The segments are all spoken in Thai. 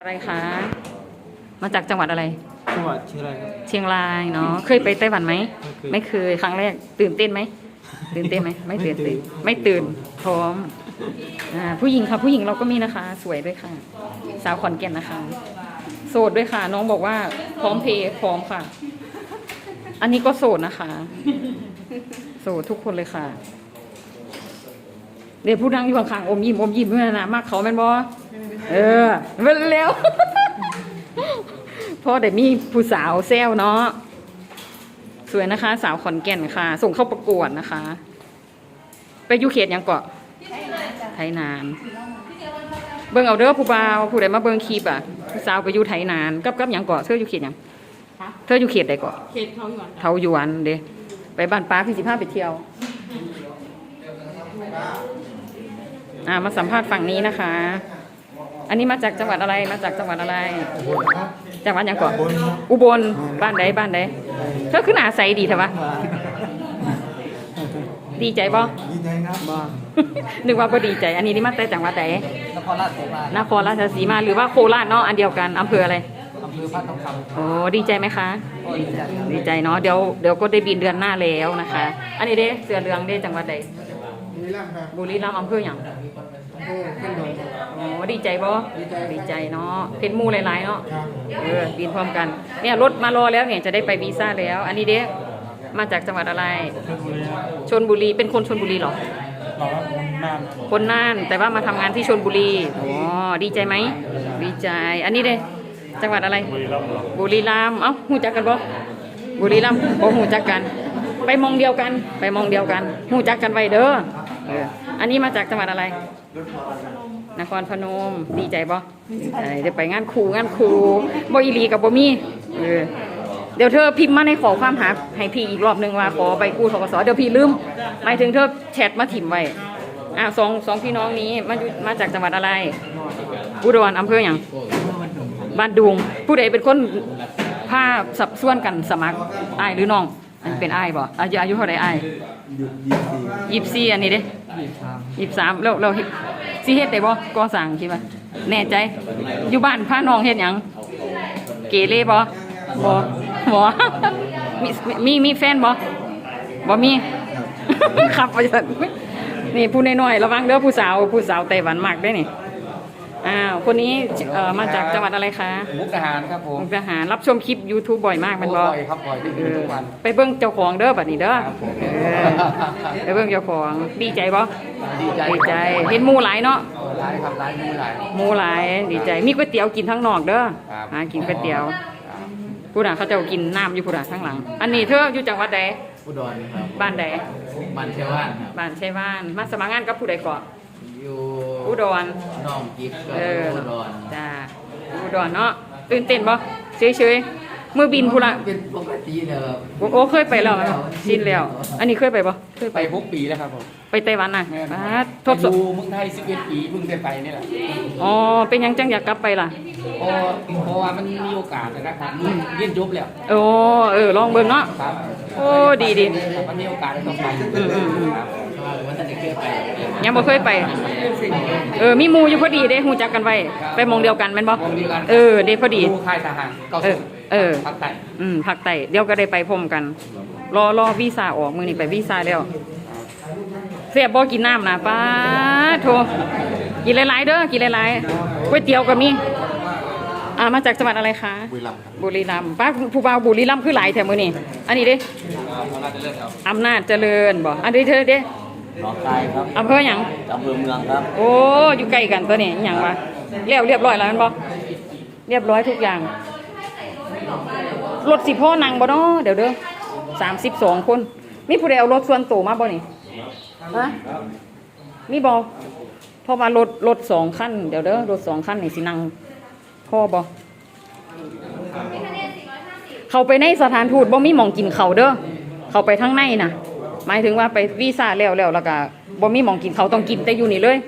อะไรคะ มาจากจังหวัดอะไร จังหวัดเชียงรายครับ เชียงรายเนาะ เคยไปไต้หวันไหม ไม่ไม่เคเคยยครั้งแรก ตื่นเต้นไหม ตื่นเต้นไหม ไม่ตื่นเต้น ไม่ตื่น พร้อมอ่าผู้หญิงค่ะ ผู้หญิงเราก็มีนะคะ สวยด้วยค่ะ สาวขอนแก่นนะคะ โสดด้วยค่ะ น้องบอกว่า พร้อมเพย์พร้อมค่ะ อันนี้ก็โสดนะคะ โสดทุกคนเลยค่ะ เดี๋ยวผู้นั่งอยู่ข้างๆอมยิ้มอมยิ้มด้วยนะมากเขาแม่นบอ เออเร็วเร็วพ่อเดี๋ยวมีผู้สาวแซวเนาะสวยนะคะ สาวขอนแก่นค่ะ ส่งเข้าประกวดนะคะ ไปอยูเขตหยังเกาะไทยนาน เบิ่งเอาเด้อผู้บ่าวผู้ใดมาเบิ่งคลิปอะผู้สาวไปอยู่ไทยนานกับกับหยังเกาะเธออยู่เขตหยังเธออยู่เขตใดเกาะเขตเขาหยวนเทาหยวนเด้ไปบ้านป้าพี่สิพาไปเที่ยวอ่ามาสัมภาษณ์ฝั่งนี้นะคะ อันนี้มาจากจังหวัดอะไรมาจากจังหวัดอะไร จังหวัดหยังก่อนอุบลบ้านใดบ้านใดเธอขึ้นหนาใสดีเถอะวะดีใจบ่ยินดีครับมานึกว่าบ่ดีใจ อันนี้นี่มาแต่จังหวัดใดนครราชสีมานครราชสีมาหรือว่าโคราชเนาะอันเดียวกันอำเภออะไรอำเภอพัททองคโอ้ดีใจไหมคะำก็ดีใจครับดีใจเนาะเดี๋ยวเดี๋ยวก็ได้บินเดือนหน้าแล้วนะคะ อันนี้เด้เสือเหลืองเด้จังหวัดใดนี่ล่ะครับบุรีรัมย์อำเภอหยัง โอ้ขึ้นลงโอ้ดีใจบ่ดีใจดีใจเนาะเพชรมูหลายๆเนาะครับเออบินพร้อมกันเนี่ยรถมารอแล้วเนี่ยจะได้ไปวีซ่าแล้ว อันนี้เด้มาจากจังหวัดอะไรชนบุรีเป็นคนชนบุรีเหรอเราครับนานคนน่านแต่ว่ามาทำงานที่ชนบุรีอ๋อดีใจไหมดีใจ อันนี้เด้จังหวัดอะไร บุรีรัมย์เอ้าหูจักกันบ่บุรีรัมย์บ่หูจักกัน ไปมองเดียวกัน ไปมองเดียวกันหูจักกันไว้เด้อเอออันนี้มาจากจังหวัดอะไร นครพนมดีใจบ่ดีใจเดี๋ยวไปงานครูงานครูบ่อีหลีกับบ่มีเออเดี๋ยวเธอพิมพ์มาในขอความหาให้พี่อีกรอบหนึงว่าขอไปกู้ทกสเดี๋ยวพี่ลืมหมายถึงเธอแชทมาถิ่มไว้อ่าสองสองพี่น้องนี้มาอยู่มาจากจังหวัดอะไร อุดรอำเภออย่างบ้านดุงผู้ใดเป็นคนพาสับส่วนกันสมัครอ้ายหรือน้อง อันนเป็นอ้ายบ่อายุอายุเท่าไหร่อ้ายยี่สิบสี่อันนี้เด้ยี่สิบสามแล้วเราสิเฮ็ดได้บ่ก่อสร้างคิดว่าแน่ใจ อยู่บ้านพาน้องเฮ็ดหยังเกเรบ่บ่บ่มีมีมีแฟนบ่บ่มี ครับว่าซั่นนี่ผู้น้อยๆระวังเด้อผู้สาวผู้สาวไต้หวันมากเด้อนี่ อ้าวคนนี้เอ่อมาจากจังหวัดอะไรคะมุกทหารครับผมมุกดาหารรับชมคลิป YouTube บ่อยมากแมันบ่บ่อยครับบ่อยที่เอดูอทุกวัน ไปเบิ่งเจ้าของเด้อบัดนี้เด้อครับผมเออไปเบิ่งเจ้าของดีใจบ่ดีใจดีใจเห็นหมู่หลายเนาะร้ายครับร้ายมือหลายหมู่หลายดีใจมีก๋วยเตี๋ยวกินทั้งนอกเด้อครับหากินก๋วยเตี๋ยวผู้น่ะเขาเจะกินน้ำอยู่ผู้น่ะข้างหลัง อันนี้เธออยู่จังหวัดใดอุดรครับบ้านใดบ้านเชว่านครับบ้านชัยบ้านมาสมัครงานกับผู้ใดก่อนอยู่ อุดร น้องกิ๊กก็เออ อุดรจ้าอุดรเนาะตื่นเต้นบ่เฉยๆมือบินผู้ละเป็นปกติเลยครับ โอ้โอ้เคยไปแล้วชินแล้ว อันนี้เคยไปบ่เคยไปไปหกปีแล้วครับผมไปไต้หวันน่ะแม่นบาดทดสอบอยู่เมืองไทย11ปีเพิ่งได้ไปนี่แหละอ๋อเป็นหยังจังอยากกลับไปล่ะ เพราะเพราะว่ามันมีโอกาสนะครับเรียนจบแล้วโอ้เออลองเบิ่งเนาะ ครับโอ้ดีดีมันมีโอกาสได้ต้องไปอืมอืมอืมครับมันจะได้เค ยไปยังบ่เคยไป เออมีหมูอยู่พอดีเด้ฮู้จักกันไว้ ไปหมองเดียวกันแม่นบ่มองดีกันเออเด้พอดีดูค่ายทหารเก้าเอสิอบเออภาคใต้อืมภาคใต้เดี๋ยวก็ได้ไปพร้อมกัน รอรอวีซ่าออกมื้อนี้ไปวีซ่าแล้วเสียบบ่กินน้ำนะป้าโทกินหลายๆเด้อกินหลายๆก๋วยเตี๋ยวก็มีอ่ามาจากจังหวัดอะไรคะบุรีรัมย์ครับบุรีรัมย์ป้าผู้บ่าวบุรีรัมย์คือหลายแถวมื้อนี้อันนี้เด้เราน่าจะเลิกแล้วอำนาจเจริญบ่อันนี้เธอเด้ หนองคายครับอำเภอหยังอำเภอเมืองครับ โอ้อยู่ใกล้กันตัวนี้อหย่างวะเรียบเรียบร้อยแล้วแมันบ่เรียบร้อยทุกอย่างรถสิพ่อนั่งบ่เนาะเดี๋ยวเด้อสามสิบสองคน มีผู้ใดเอารถส่วนตัวมาบ่นี่ฮะมีบ่เพราะว่ารถรถสองคันเดี๋ยวเด้อรถสองคันนี่สินั่งพ่อบ่เข้าไปในสถานทูตบ่มีหมองกินเขาวเด้อเข้าไปทางในน่ะ หมายถึงว่าไปวีซ่าแล้วแล้วแล้วก็บ่มีหมองกินเขาต้องกินแต่อยู่นี่เลย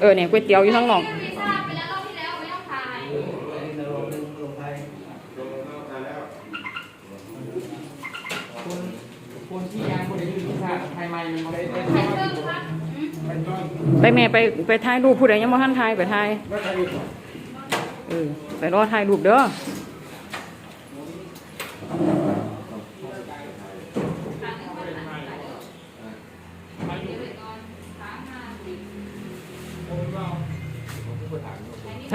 เออเนี่ยก๋วยเตี๋ยวอยู่ข้างนอกคนที่แล้วไม่ต้องคนที่อยู่ที่ชาติไทยใหม่มันไม่ได้ได้ไปแม่ไปไปถ่ายรูปผู้ใดยังบ่ทันถ่ายไปถ่ายเออไปรอถ่ายรูปเด้อ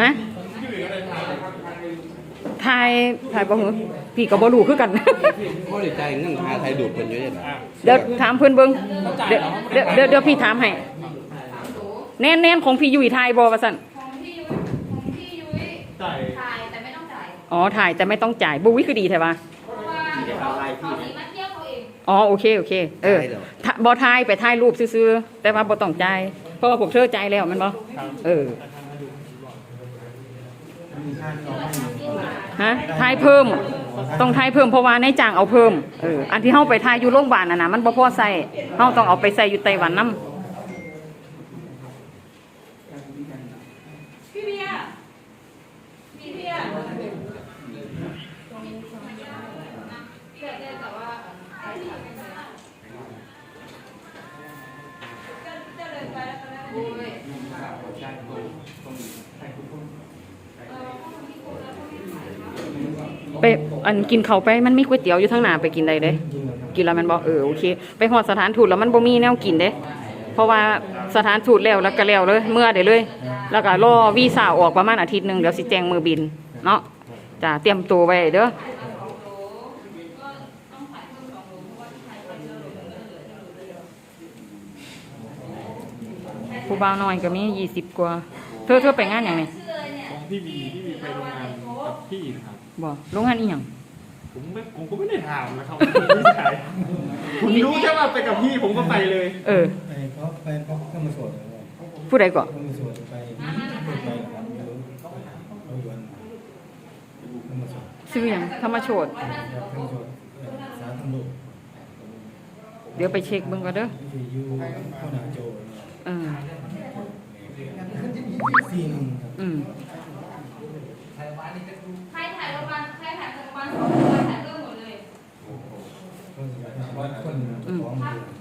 ฮะถ่ายถ่ายบ่หือพี่ก็บ่รู้คือกันพ่อได้ใจายเงินหาไทยดูดเพิ่นอยู่เด้ล่ะเดี๋ยวถามเพื่อนเบิ้งเดี๋ยวเดี๋ยวเดี๋ยวเดี๋ยวพี่ถามให้แน่นแน่นของพี่ยุ้ยไทยบอว่าสันของพี่ยุ้ยของพี่ยุ้ยจ่ายแต่ไม่ต้องจ่ายอ๋อถ่ายแต่ไม่ต้องจ่ายบุวิคือดีใช่ปะเพราะว่าเขาเขาสีมาเที่ยวเขาเองอ๋อโอเคโอเค เออถ้าบอถ่ายไปถ่ายรูปซื้อๆแต่ว่าบอต้องจ่ายเพราะว่าผมเชื่อใจแล้วแมันบอเออ ฮะทายเพิ่ม ต้องทายเพิ่มเพราะว่าในจ้างเอาเพิ่มเอออันที่เฮาไปทายอยู่โรงพยาบาลน่ะนะมันบ่พอใส่เฮาต้องเอาไปใส่อยู่ไต้หวันนำ ไปอันกินเขาไปมันมีก๋วยเตี๋ยวอยู่ทางหน้าไปกินได้เด้ กินแล้วมันบอกเออโอเค ไปหอดสถานทูตแล้วมันบ่มีแนวกินเด้ เพราะว่าสถานทูตแล้วแล้วก็แล้วเลย เมื่อได้เลย แล้วก็รอวีซ่าออกประมาณอาทิตย์หนึ่งเดี๋ยวสิแจ้งมือบิน เนาะจ้ะเตรียมตัวไว้เด้อผู้บ่าวน้อยก็มียี่สิบกว่า เธอเธอไปงานอย่างไงของพี่บีพี่บีไปโรงงานกับพี่นะครับบ่โรงงานอีหยังผมไม่ผมก็ไม่ได้ถามนะครับพี่ชายผมรู้แค่ว่าไปกับพี่ผมก็ไปเลย เออ ไปเพราะไปเพราะเข้ามาสวดเลยผู้ใดก่อนเข้ามาสวดไปไปครับเอาอยู่วันเข้ามาสวดซื้อหยังธรรมโชดครับเข้ามาสวดสาธุโลกเดี๋ยวไปเช็คเบิ่งก่อนเด้อที่อยู่ข้าวหนาโจเออสี่หนึ่งครับอืม ใครถ่ายโรงพยาบาลใครถ่ายโรงพยาบาลสองคนถ่ายเรื่องหมดเลย คนคน